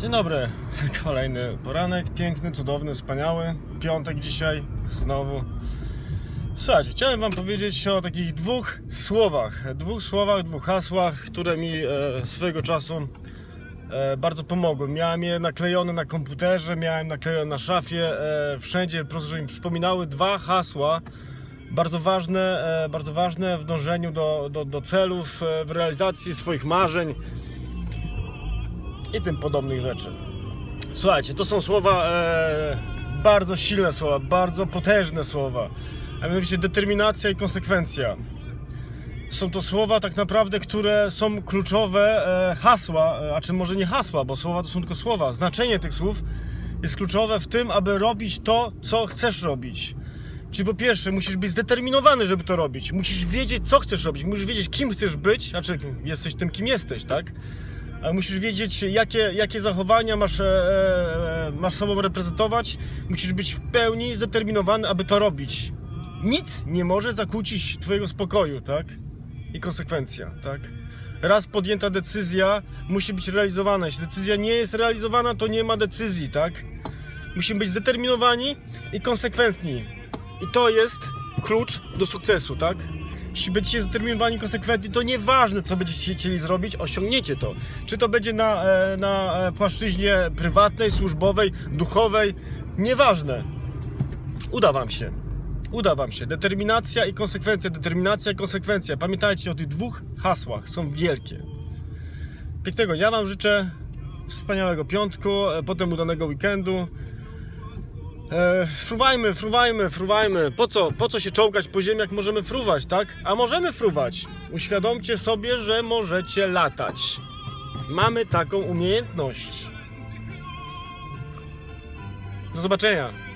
Dzień dobry. Kolejny poranek, piękny, cudowny, wspaniały. Piątek dzisiaj, znowu. Słuchajcie, chciałem Wam powiedzieć o takich dwóch słowach, dwóch słowach, dwóch hasłach, które mi e, swojego czasu e, bardzo pomogły. Miałem je naklejone na komputerze, miałem naklejone na szafie, e, wszędzie po prostu, żeby mi przypominały dwa hasła, bardzo ważne, e, bardzo ważne w dążeniu do, do, do celów, e, w realizacji swoich marzeń i tym podobnych rzeczy. Słuchajcie, to są słowa e, bardzo silne słowa, bardzo potężne słowa, a mianowicie determinacja i konsekwencja. Są to słowa tak naprawdę, które są kluczowe, e, hasła, e, a czy może nie hasła, bo słowa to są tylko słowa. Znaczenie tych słów jest kluczowe w tym, aby robić to, co chcesz robić. Czyli po pierwsze, musisz być zdeterminowany, żeby to robić. Musisz wiedzieć, co chcesz robić. Musisz wiedzieć, kim chcesz być, znaczy jesteś tym, kim jesteś, tak? Musisz wiedzieć, jakie, jakie zachowania masz, e, e, masz sobą reprezentować. Musisz być w pełni zdeterminowany, aby to robić. Nic nie może zakłócić Twojego spokoju, tak? I konsekwencja, tak? Raz podjęta decyzja musi być realizowana. Jeśli decyzja nie jest realizowana, to nie ma decyzji, tak? Musimy być zdeterminowani i konsekwentni. I to jest klucz do sukcesu, tak? Jeśli będziecie zdeterminowani konsekwentni, to nieważne, co będziecie chcieli zrobić, osiągniecie to. Czy to będzie na, e, na e, płaszczyźnie prywatnej, służbowej, duchowej, nieważne. Uda Wam się. Uda Wam się. Determinacja i konsekwencja, determinacja i konsekwencja. Pamiętajcie o tych dwóch hasłach, są wielkie. Pięknego dnia Wam życzę, wspaniałego piątku, e, potem udanego weekendu. E, fruwajmy, fruwajmy, fruwajmy. Po co, po co się czołgać po ziemi, jak możemy fruwać, tak? A możemy fruwać. Uświadomcie sobie, że możecie latać. Mamy taką umiejętność. Do zobaczenia.